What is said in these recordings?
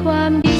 ความดี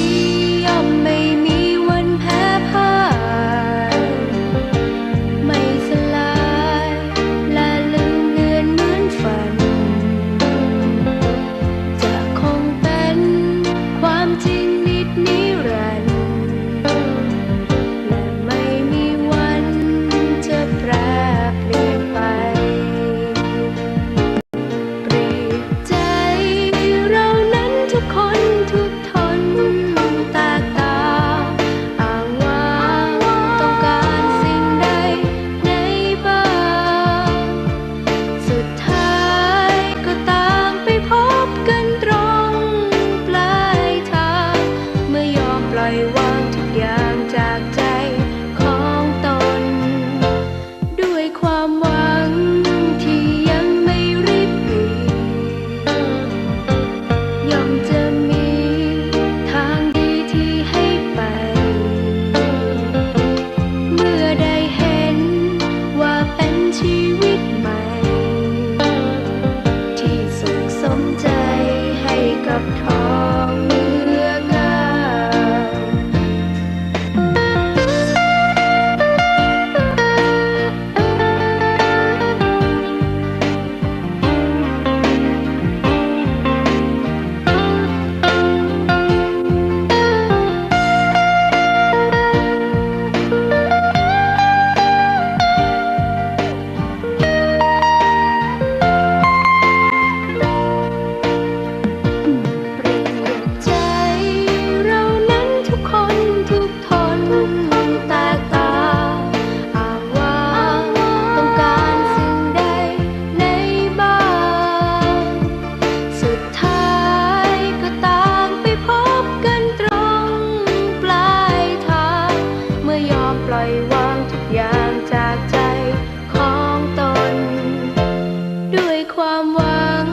ความหวัง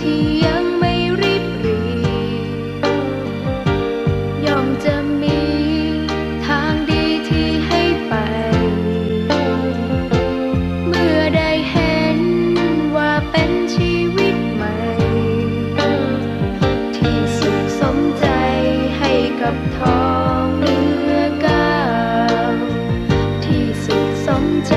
ที่ยังไม่ริบรีย่อมจะมีทางดีที่ให้ไป เมื่อได้เห็นว่าเป็นชีวิตใหม่ ที่สุขสมใจให้กับทองเนื้อก้าวที่สุขสมใจ